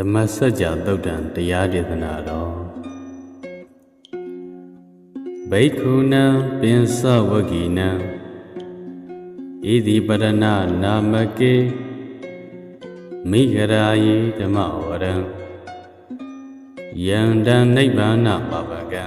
ဓမ္မစကြာသုတ်တံတရားဒေသနာတော်ဘိက္ခုနံပင်စဝဂီနံဣတိပရဏနာမကေမိဂရာယေဓမ္မဝရံယန္တံနိဗ္ဗာနပပကံ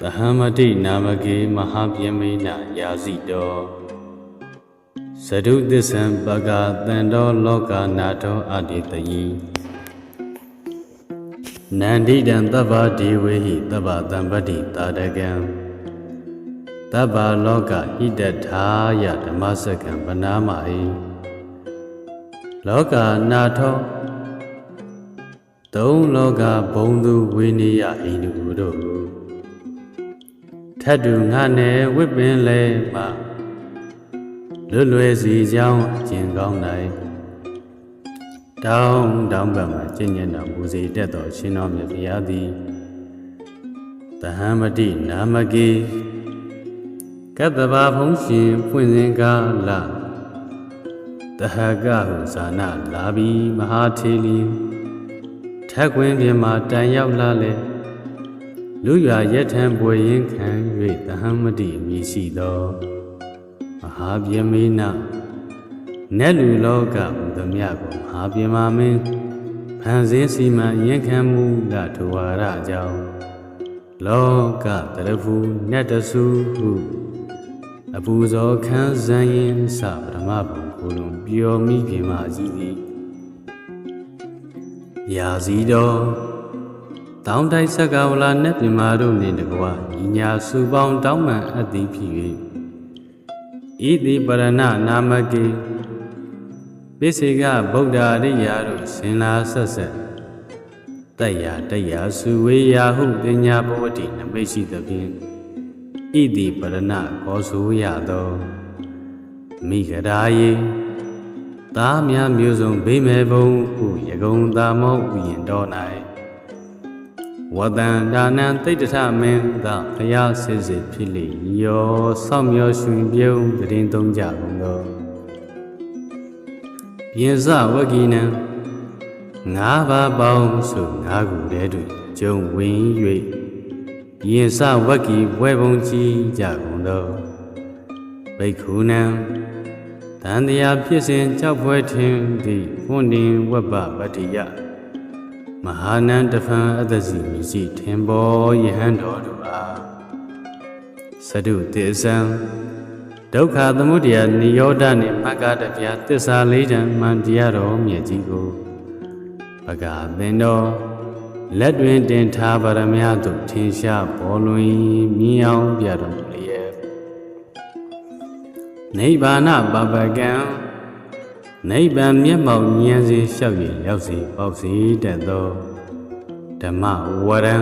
သဟမတိနာမကေမဟာပြမိနယာစီတော သရုသစ္ဆံပကတန္တောလောကနာတောအတ္တိတယိနန္ဒိတံသဗ္ဗဒေဝေဟိသဗ္ဗတံပတ္တိတာတကံသဗ္ဗလောကဣတထာယဓမ္မစကံပနာမဟိလောကနာထောသုံးလောကဘုံသူဝိနည်းယဣန္ဒုတို့ထတ်တူငါနယ်ဝိပင်လဲမှာ လွတ်လွယ်စီကြောင်းကျင်ကောင်းနိုင်တောင်းတောင်းပံမှာကျင့်ကြံတော်မူစေတတ်သောရှင်တော်မြတ်ဘုရားသည်တဟံမတိနာမကေကတ္တဘာဖုံးရှင်ဖွင့်စဉ်ကာလတဟကဟုဇာနာလာပြီးမဟာထေလီထက်ခွင်းပြင်မှာတန်ရောက်လာလေလူရွာရက်ထံပွေရင်ခံ၍တဟံမတိအမည်ရှိသောမ ဟာပြမေနနတ်လူလောကဟူသမျှကိုမဟာပြမမင်းဖန်ဆင်းစီမံရင်ခံမှုကထဝါရကြောင့်လောကတရဖူနတ်တဆူဟုအပူဇော်ခံဇန်ရင်စပရမဘုံကိုလုံးပျော်မိပြင်မာကြီးသည်ရာစီတော်တောင်းတိုက်ဆက်ကဝလာနတ်ပြမာတို့နှင့်တကွာညီညာစုပေါင်းတောင်းမှန်အပ်သည်ဖြစ်၍ ဤတိပရဏနာမကေပိစေကဗုဒ္ဓရိယာတို့ဆင်လာဆက်ဆက်တက်ရာတက်ရာစုဝေယာဟုပညာဘဝတိနမိတ်ရှိသဖြင့်ဣတိပရဏကောဆိုရသောမိဂရာယေသားများမျိုးစုံဗိမေဘုံဟုယကုံသာမောဥယင်တော်၌ ဝတန္တာနံတိတ္တထမင်းသာဘုရားစစ်စစ်ဖြစ်လေရောဆောက်မျောရှင်ပြုံးတည်င်းသုံးကြကုန်သောပြင်စဝဂီနံငါးပါးပေါင်းစုငါးခုတည်းတွင်ဂျုံဝင်၍ပြင်စဝဂီဘွဲပုံကြီးကြကုန်သောဘိက္ခုနံတန်တရားဖြစ်စဉ်ကြောက်ပွဲထင်သည့်ဖွင့်တင်ဝဘပတ္တိယ မဟာနန္တဖန်အတ္တစီမိရှိထင်ပေါ်ယဟန်တော်တို့အားသတုတေဇံဒုက္ခသမုဒယနိရောဓနှင့်မဂ္ဂတပြသစ္စာလေးတံမှန်တရားတော်မြတ်ကြီးကိုပကသင်တော်လက်တွင်တင်ထားပါရမယသို့ထင်ရှားပေါ်လွင်မြင်အောင်ပြတော်မူလျက်နိဗ္ဗာန်ပပကံ နိဗ္ဗာန်မျက်မှောက်ဉာဏ်စီလျှောက်ရရောက်စီပေါက်စီတတ်သောဓမ္မဝရံ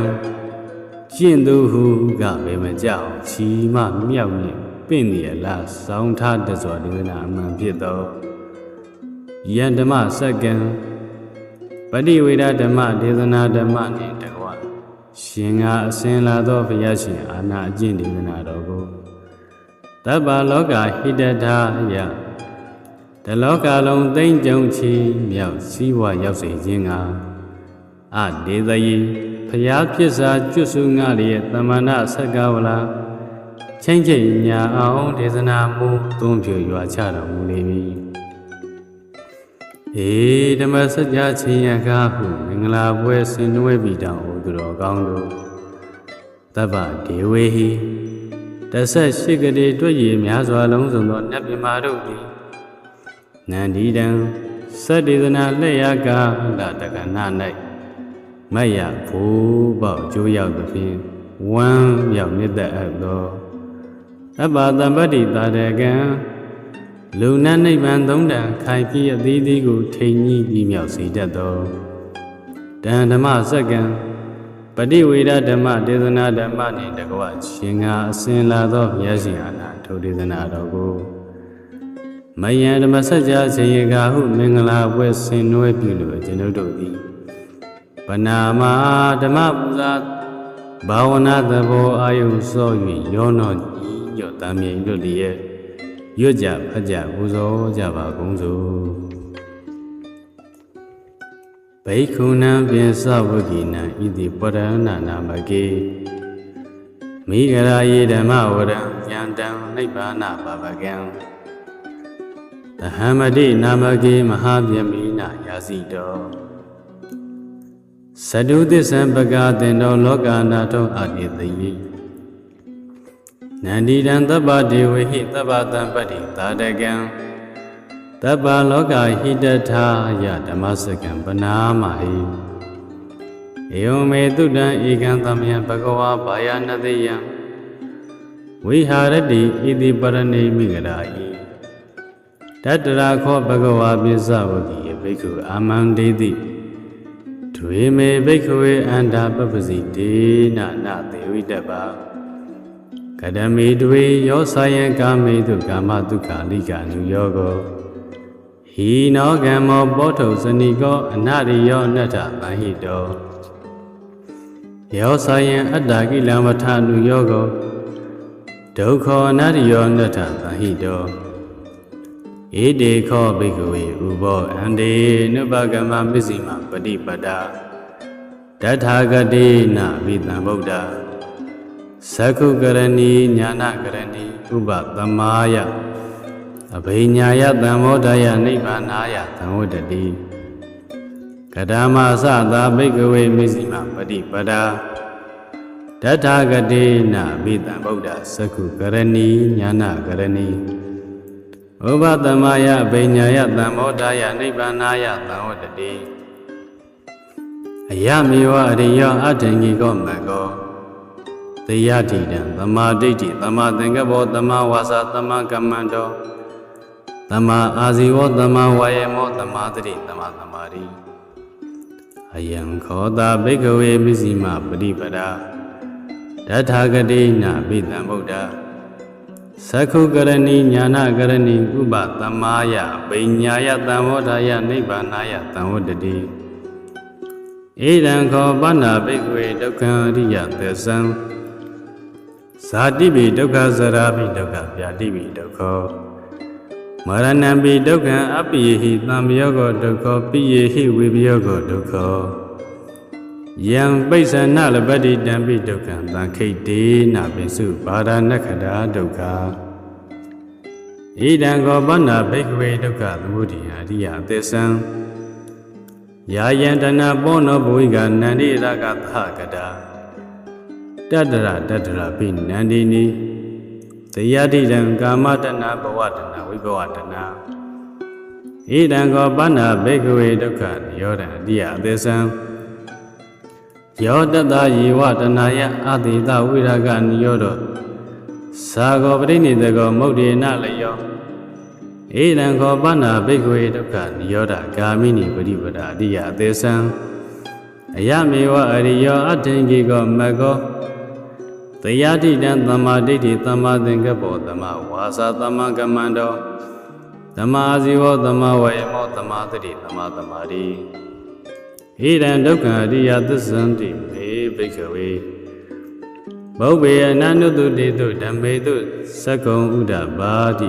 ကျင့်သူဟုကပဲမကြောက်ချီမမြောက်မြင့်ပင့်ဒီအလားစောင်းထားတစွာဒေသနာအမှန်ဖြစ်သောယံဓမ္မစက္ကံပฏิဝေဒဓမ္မဒေသနာဓမ္မနှင့်တကွာရှင်ငါအစဉ်လာသောဘုရားရှင်အာနာအကျင့်ဒေသနာတော်ကိုတပ္ပလောကဟိတထာယ တလောကလုံးသိမ့်ကြုံချီမြောက်စည်းဝါရောက်စေခြင်းကအဒေသယီဖျားဖြစ်စာကျွတ်စုငါလျက်တမဏဆက်ကဝလာချင်းချင်းညာအောင်ဒေသနာမူသုံးဖြူရွာချတော်မူလေပြီဧဓမ္မစကြာချင်းရကားဟုမင်္ဂလာပွဲဆင်နွှဲပြီးတောင်ဟူသူတော်ကောင်းတို့တပ္ပဒေဝေဟိတဆက်ရှိကတိတွေ့ရများစွာလုံးစုံသောနတ်မြမာတို့သည် နန္ဒီတံသတ္တေသနာလက်ရကာလတက္ကနာ၌မယဘူပေါကျိုးရောက်သဖြင့်ဝမ်းမြောက်မြတ်တဲ့အပ်သောအပ္ပတံပတ္တိတာရကံလူနာနိဗ္ဗာန်သုံးတန်ခိုင်ပြည့်အသီးသီးကိုထိန်ကြီးပြီးမြောက်စေတတ်သောတန်ဓမ္မစက္ကံပฏิဝေဒဓမ္မဒေသနာဓမ္မနှင့်တကွရှင်ငါအစဉ်လာသောဘုရားရှင်အာနာထိုဒေသနာတော်ကို မယံဓမ္မစကြာဇေယကာဟုမင်္ဂလာပွဲဆင်နွှဲပြုလို့ကျွန်ုပ်တို့သည်ပနာမဓမ္မပူဇာဘာဝနာသဘောအာယုစော၍ရောနောညီညွတ်တမ်းမြေလွတ်လျက်ရွတ်ကြဖတ်ကြပူဇော်ကြပါကုန်စို့ဘိက္ခုနံပိစဝကိနံဣတိပရဏနာမကေမိဂရာယေဓမ္မဝရံယန္တံနိဗ္ဗာနပါပကံ သဟမတိနာမကေမဟာဗျမိနာယာစီတောသတုသစ္ဆံပကာတင်တော်လောကနာထောအာတိတိယနန္ဒီတံသဗ္ဗဒေဝဟိသဗ္ဗတံပတ္တိသာတကံတပ္ပလောကဟိတထာယဓမ္မစကံပနာမဟိဧဝမေတုတံဧကံသမယံဘဂဝါဘာယနတိယံဝိဟာရတိဣတိပရဏိမိဂရာယိ တတရာခောဘဂဝါပိစဝကိယဘိက္ခုအာမန္တေတိဒွေမေဘိက္ခဝေအန္တာပပစီဒေနနာသေဝိတ္တပါကတမေဒွေယောဆာယံကာမေတုကာမတုခာလိကာနုယောကောဟီနောကမ္မောပောထုဇဏိကောအနရိယောအနတ္ထသံဟိတောယောဆာယံအတ္တကိလမထနုယောကောဒုက္ခောအနရိယောအနတ္ထသံဟိတော ဧတေခောဘိက္ခဝေဥဘောအန္တေနုပကမမစ္စည်းမပฏิပတ္တာတထာဂတိနာဝိတံဗုဒ္ဓသက္ခုကရဏီညာနာကရဏီဥပသမာယအဘိညာယသံမောဒယနိဗ္ဗာနာယသံဝတ္တတိကဓမ္မသသာဘိက္ခဝေမစ္စည်းမပฏิပတ္တာတထာဂတိနာဝိတံဗုဒ္ဓသက္ခုကရဏီညာနာကရဏီ ဥပသမယဗိညာယသံမောဒယနိဗ္ဗာနာယသံဝတ္တတိအယမေဝအရိယောအထင်ကြီးကောမကောသေယတိတံသမာဒိဋ္ဌိသမာသင်္ကပ္ပောသမာဝါစာသမာကမ္မန္တောသမာအာဇီဝသမာဝါယမောသမာသတိသမာသမာဓိအယံခောတာဘိက္ခဝေမစ္စည်းမပฏิပဒါတထာဂတိနာဘိတံဗုဒ္ဓ သက္ခုကရဏီညာနာကရဏီဥပသမာယဗိညာယသံဝဋ္ဌာယနိဗ္ဗာနာယသံဝတ္တတိဧတံခောပဏ္ဏဘိက္ခဝေဒုက္ခအရိယသစ္ဆံဇာတိပိဒုက္ခဇရာပိဒုက္ခဗျာတိပိဒုက္ခမရဏံပိဒုက္ခအပိယဟိသံပယောကောဒုက္ခပိယေဟိဝိပယောကောဒုက္ခ ယံပိဿနလပတ္တိတံပိဒုက္ခံသံခိတ်တေနာပိစုဘာဒနခတာဒုက္ခဣဒံကောပဏ္ဏဘိက္ခဝေဒုက္ခသမုဒိယအရိယသစ္ဆံယာယံတနာပောနောဘဝိကနန္ဒီရကသကတာတတရတတရပိနန္ဒီနီတယတိတံကာမတနာဘဝတနာဝိဘဝတနာဣဒံကောပဏ္ဏဘိက္ခဝေဒုက္ခနိရောဓအရိယသစ္ဆံ ယောတတယေဝတနာယအတိတဝိရာဂနိယောတောသာဂောပရိနိတကောမုတ်ဒေနလယောဧတံခောပဏ္ဏဘိက္ခဝေဒုက္ခနိယောဓဂာမိနိပရိပဒာအတိယအသေးစံအယမေဝအရိယောအထင်ကြီးကောမကောတရားတိတံသမ္မာဒိဋ္ဌိသမ္မာသင်္ကပ္ပောသမ္မာဝါစာသမ္မာကမ္မန္တောသမ္မာအာဇီဝသမ္မာဝေမောသမ္မာသတိသမ္မာသမာဓိ ဟိရံဒုက္ခအရိယသစ္ဆန္တိမေဘိက္ခဝေဘုဗ္ဗေအနန္တုတေတုဓမ္မေတုသက္ကုံဥဒ္ဒပါတိ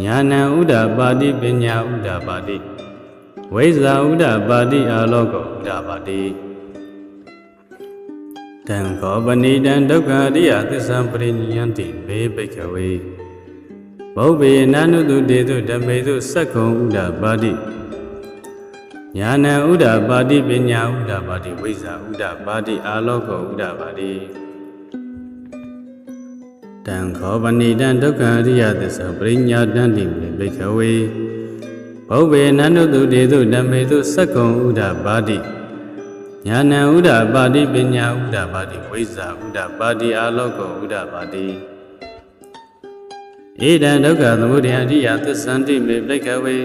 ညာဏံဥဒ္ဒပါတိပညာဥဒ္ဒပါတိဝိဇာဥဒ္ဒပါတိအာလောကောဥဒ္ဒပါတိတံခောပဏိတံဒုက္ခအရိယသစ္စာပရိနိယံတိမေဘိက္ခဝေဘုဗ္ဗေအနန္တုတေတုဓမ္မေတုသက္ကုံဥဒ္ဒပါတိ ညာဏဥဒ္ဒပါတိပညာဥဒ္ဒပါတိဝိဇ္ဇာဥဒ္ဒပါတိအာလောကောဥဒ္ဒပါတိတံခောပဏိတံဒုက္ခအရိယသစ္စာပရိညာတံတိမေဘိခဝေဘုဗ္ဗေနန္တုတုတေတုဓမ္မေတုသက္ကုံဥဒ္ဒပါတိညာဏဥဒ္ဒပါတိပညာဥဒ္ဒပါတိဝိဇ္ဇာဥဒ္ဒပါတိအာလောကောဥဒ္ဒပါတိဧတံဒုက္ခသမုဒယအရိယသစ္ဆန္တိမေဘိခဝေ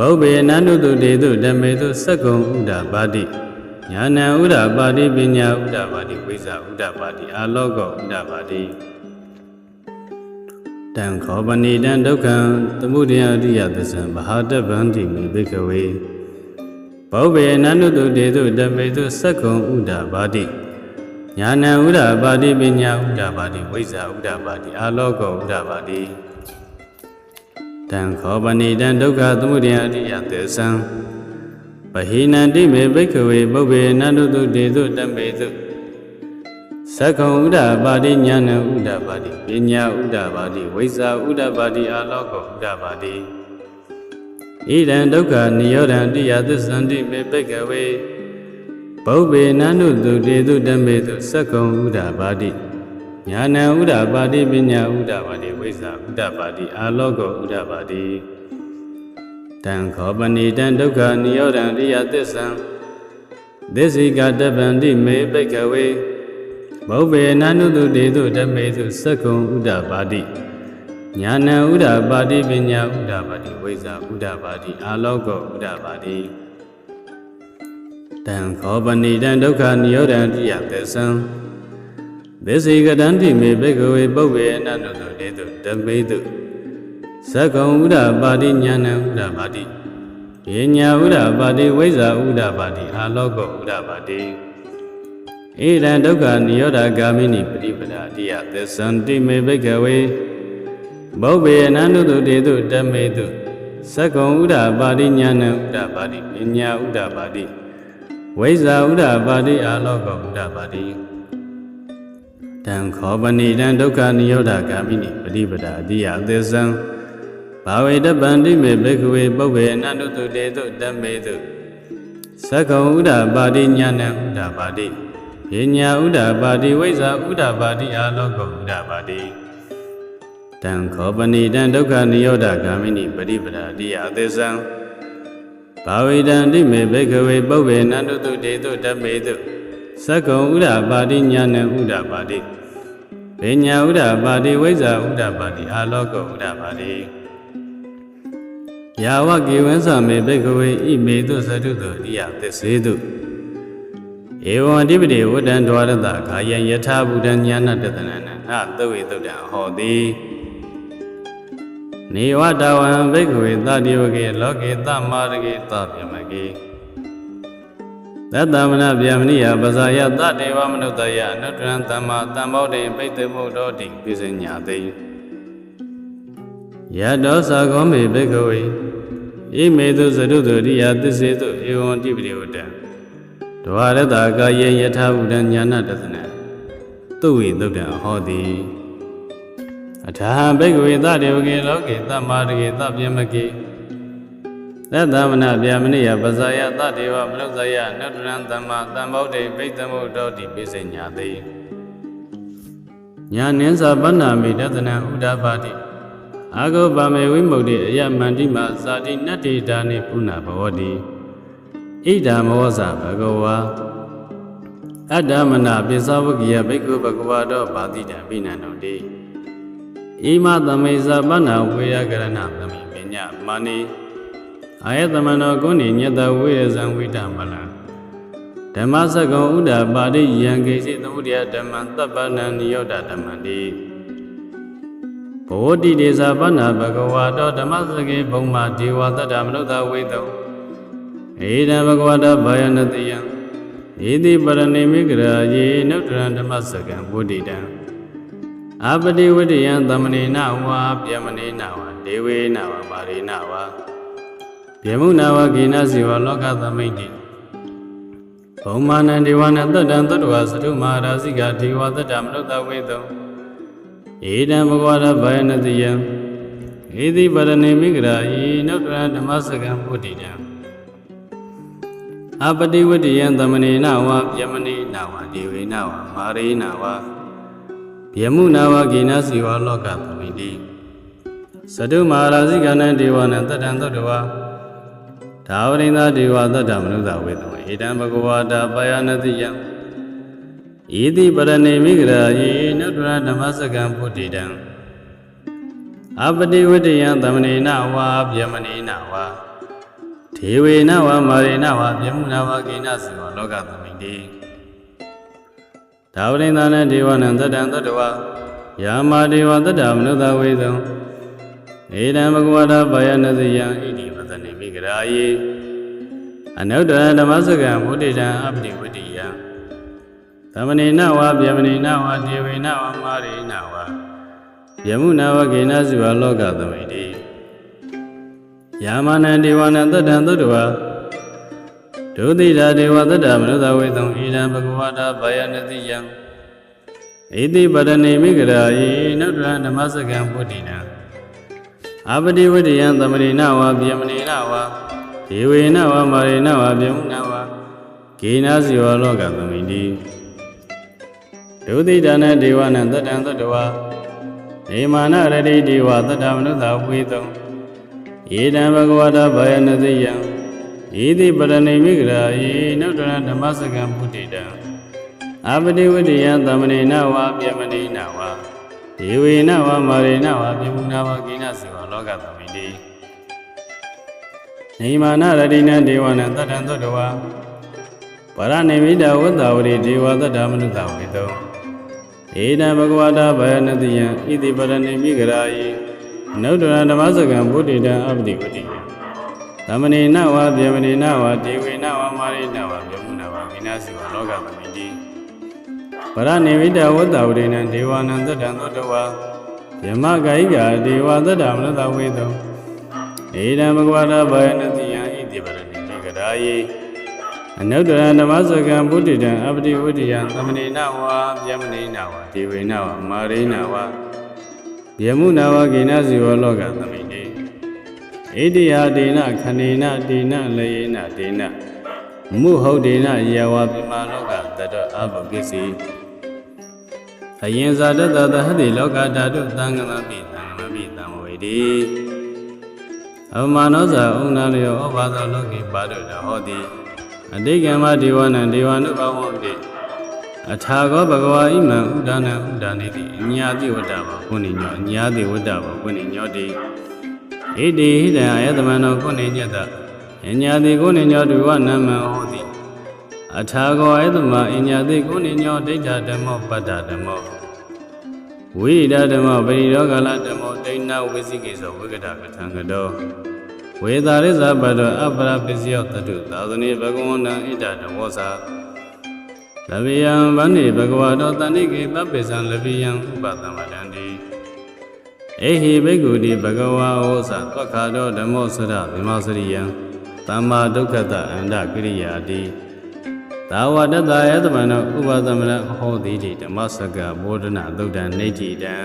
ဘုဗ္ဗေနန္တုတုတေတုဓမ္မေတုသက္ကုံဥဒ္ဒပါတိညာဏဥဒ္ဒပါတိပညာဥဒ္ဒပါတိဝိဇ္ဇာဥဒ္ဒပါတိအာလောကောဥဒ္ဒပါတိတံခောပဏိတံဒုက္ခံသမုဒယအရိယသစ္ဆံမဟာတဗန္တိမိဘိကဝေဘုဗ္ဗေနန္တုတုတေတုဓမ္မေတုသက္ကုံဥဒ္ဒပါတိညာဏဥဒ္ဒပါတိပညာဥဒ္ဒပါတိဝိဇ္ဇာဥဒ္ဒပါတိအာလောကောဥဒ္ဒပါတိ တံခောပဏိတံဒုက္ခသမုဒယအရိယသစ္ဆံပဟိနန္တိမေဘိက္ခဝေပုဗ္ဗေနန္တုတုတေတုတမေတုသက္ကုံဥဒ္ဒပါတိညာဏဥဒ္ဒပါတိပညာဥဒ္ဒပါတိဝိဇ္ဇာဥဒ္ဒပါတိအာလောကောဥဒ္ဒပါတိဣဒံဒုက္ခនិရောဓံတိယသစ္ဆန္တိမေဘိက္ခဝေပုဗ္ဗေနန္တုတုတေတုတမေတုသက္ကုံဥဒ္ဒပါတိ ညာဏဥဒ္ဒပါတိပညာဥဒ္ဒပါတိဝိဇ္ဇာဥဒ္ဒပါတိအာလောကောဥဒ္ဒပါတိတံခောပဏိတံဒုက္ခនិရောဓံရိယသစ္ဆံသစ္စိကတပန္တိမေပိကဝေဘုဗ္ဗေနနုတုတေတုဓမေတုသက္ကုံဥဒ္ဒပါတိညာဏဥဒ္ဒပါတိပညာဥဒ္ဒပါတိဝိဇ္ဇာဥဒ္ဒပါတိအာလောကောဥဒ္ဒပါတိတံခောပဏိတံဒုက္ခនិရောဓံရိယသစ္ဆံ သစ္စိကတန္တိမေပိကဝေဘုဗ္ဗေနနုတုတေတုဓမေတုသက္ကုံဥဒ္ဒပါတိညာဏဥဒ္ဒပါတိပညာဥဒ္ဒပါတိဝိဇ္ဇာဥဒ္ဒပါတိအာလောကောဥဒ္ဒပါတိဣဒံဒုက္ခនិရောဓဂာမိနိပฏิပဒါတိယသစ္ဆန္တိမေဘိကဝေဘုဗ္ဗေအနန္တုတုတေတုတမေတုသက္ကုံဥဒ္ဒပါတိညာဏဥဒ္ဒပါတိပညာဥဒ္ဒပါတိဝိဇ္ဇာဥဒ္ဒပါတိအာလောကောဥဒ္ဒပါတိ တံခောပဏိတံဒုက္ခនិရောဓဂာမိနိပฏิပဒါတိယသစ္ဆံဘာဝေတပန္တိမေဘေကဝေပုဗ္ဗေအနန္တုတုတေတုတမေတုသက္ကုံဥဒ္ဒပါတိညာဏဥဒ္ဒပါတိပညာဥဒ္ဒပါတိဝိဇ္ဇာဥဒ္ဒပါတိအာလောကောဥဒ္ဒပါတိတံခောပဏိတံဒုက္ခនិရောဓဂာမိနိပရိပဒါတိယအသစ္ဆံဘာဝေတံတိမေဘေကဝေပုဗ္ဗေနန္တုတုတေတုတမေတုသက္ကုံဥဒ္ဒပါတိညာဏဥဒ္ဒပါတိ ပညာဥဒ္ဒပါတိဝိဇ္ဇာဥဒ္ဒပါတိအာလောကောဥဒ္ဒပါတိယာဝကေဝံသမေဘေကဝေဣမေတုသတုတောဣယသစ္စေတုဧဝံအဓိပတိဝတ္တံဒွါရတခာယံယထာဘူတံညာဏတတနနနသဝေတုတ္တံဟောတိနေဝတဝံဘိက္ခဝေသတိဝကေလောကေသမာရကေသဗျမကေ သတ္တမနဗျမနိယပဇာယသတေဝမနုတယအနုတ္တရံသမ္မာတမ္မောတိပိတ္တမုဒ္ဒောတိပိစညာတိယတောသာကောမေဘိက္ခဝေဣမေတုသရုတုရိယသစ္စေတုဧဝံတိပတိဝတ္တံဒဝရတကာယေယထာဘုဒ္ဓညာနာတသနသုဝေသုတ်တံဟောတိအထာဘိက္ခဝေသတေဝကေလောကေသမ္မာရကေသဗျမကေ သတ္တမနဗျာမနိယပဇာယသတေဝမနုဿယနုတ္တရံသမ္မာတမ္ဗောတိပိတ္တမုဒ္ဒောတိပိစညာတိညာနင်းစာပဏ္ဏမိတသနံဥဒ္ဒပါတိအာဂောပါမေဝိမု ക്തി အယမန္တိမဇာတိနတ္တိဒါနိပုဏ္ဏဘဝတိဣဒာမောဇဘဂဝါအတ္တမနာပိသဝကိယဘိက္ခုဘဂဝါတောပါတိတံပိဏံတုတိဣမသမေဇပဏဝေယကရဏသမိပညာမာနိ အာယတမနောကုဏိညတဝေယဇံဝိတမလံဓမ္မစကုံဥဒ္ဒပါတိယံကေစီသမုဒယဓမ္မံတပ္ပနံနိယောဒဓမ္မံတိဘောတိတေဇာပဏဘဂဝါတောဓမ္မစကေဘုံမာဒေဝတတ္တမနုဿဝေတောဧတံဘဂဝတာဘာယနတိယံဧတိပရဏိမိဂရာယေနုတ္တရံဓမ္မစကံဝုဒိတံအပတိဝတ္တယံသမဏေနဝါပြမနေနဝါဒေဝေနဝါပါရိနဝါ ပြေမုနာဝကိနစီဝလောကသမိတ်တိဘုံမာနံဒေဝနတတ္တံသတ္တဝါသတုမဟာရာဇိကဒေဝတတ္တမနုဿဝေတောဧတံဘဂဝတာဘာယနတိယံဧတိပရဏိမိဂရာယေနုတ္တရံဓမ္မစကံဝုဒိတံအပတိဝတ္တယံသမဏေနဝါပြမနေနဝါဒေဝေနဝါမာရေနဝါဗျမုနာဝဂိနာစီဝလောကသမိတိသတုမဟာရာဇိကနံဒေဝနံတတံသုတ္တဝါ ဒါဝရိန္ဒဒေဝသတ္တမနုဿဝေတံဧတံဘဂဝါတာပယနတိယံဣတိပရဏိမိဂရာယေနုတ္တရဓမ္မစကံပုတ္တိတံအပတိဝတ္တယံသမဏေနဝါဗျမနေနဝါဒေဝေနဝမာရေနဝပြမှုနဝကိနစီဝလောကသမိတိဒါဝရိန္ဒနာဒေဝနံတတံတတဝယာမဒေဝတတမနုဿဝေသံဧတံဘဂဝတာဘာယနတိယံဣတိပတနေမိဂ ရာယေအနုတ္တရဓမ္မစကံဘုဒ္ဓံအပတိဝတ္တိယံသမဏေနဝဗျမနေနဝဒေဝေနဝမာရေနဝယမှုနဝကိနစီဝလောကသမိတိယာမနံဒေဝနံတတံသုတ္တဝါဒုတိယဒေဝသတ္တမနုဿဝေသံဣဒံဘဂဝတာဘာယနတိယံဣတိပရဏိမိဂရာယိနုတ္တရဓမ္မစကံပုတ္တိနံ အာပတိဝတ္တယံသမရိနဝါပြမနိနဝါဒေဝေနဝါမာရိနဝါပြမုနဝါကေနာစီဝလောကသမိတိဒုတိယနဒေဝနံတတံသတ္တဝါဒေမာနရတိဒေဝသတ္တမနုဿဝေသံဣဒံဘဂဝတာဘာယနတိယံဣတိပရဏိမိဂရာယိနုတ္တရဓမ္မစကံပုတ္တိတံအာပတိဝတ္တယံသမဏေနဝါပြမဏိနဝါ ဒေဝေနဝါမာရေနဝါပြမုနဝါကိနစေဝလောကသမိတိနေမာနရတိနံဒေဝနံတတ္တံသုတ္တဝါပရဏိမိတဝတ္တဝရိဒေဝသတ္တမနုဿဝေတောဧတံဘဂဝတာဘာယနတိယံဣတိပရဏိမိဂရာယိနုတ္တရဓမ္မစကံပုတ္တိတံအပတိဝတ္တိယံသမဏေနဝါပြမဏေနဝါဒေဝေနဝါမာရိနဝါပြမုနဝါမိနာစီဝလောကသမိတိပ ရဏိဝိတဝတ္တဝရိနံဒေဝနံသတ္တံသောတဝါယမဂိုိကာဒေဝသတ္တမနတဝေတောဧတံဘဂဝတာဘာယနတိယံဣတိပရဏိမေကရာယေအနုတ္တရဓမ္မစကံပုတ္တိတံအပတိဝတ္တိယံသမဏေနဝါပြမဏေနဝါဒေဝေနဝါမာရိနဝါယမုနဝါကိနစီဝလောကသမိတိဣတိယဒေနခဏေနဒေနလယေနဒေနမုဟုတ်ဒေနယဝပိမာလောကတတအဘပစ္စ ည်းအယင်ဇာတတသဟတိလောကဓာတုသံဃမပိသံဃမပိသံဝေတိအမနောဇာဥနာလယောဩဘာသောလောကိပါဒုတဟောတိအတိကမ္မဒေဝနံဒေဝနုဘဝံတိအထာဂောဘဂဝါဣမံဥဒါနံဥဒါနေတိအညာတိဝတ္တဘောကုဏိညောအညာတိဝတ္တဘောကုဏိညောတိဣတိဟိတံအယတမနောကုဏိညတအညာတိကုဏိညောဒုဝနမံဟောတိ အထာကောအယတမအညာတိကုဏိညောဒိဋ္ဌဓမ္မောပတ္တဓမ္မောဝိဒဓမ္မောပရိရောဂလဓမ္မောဒိဋ္ဌဝိသိကိသောဝိကတကထံကတောဝေသာရိဇဘတောအပရပစ္စယောတတုသာသနေဘဂဝန္တံဣဒဓဝောသာလဗိယံဗန္တိဘဂဝါတောတဏိကေပပိစံလဗိယံဥပတမတံတိအေဟိဘိက္ခုတိဘဂဝါဟောသသွက္ခါတောဓမ္မောစရဗိမောစရိယံသမ္မာဒုက္ခတအန္တကိရိယာတိ သာဝတ္တယတမနောဥပသမရဟောတိတိဓမ္မစကဘောဓနာသုတ်တံနေတိတံ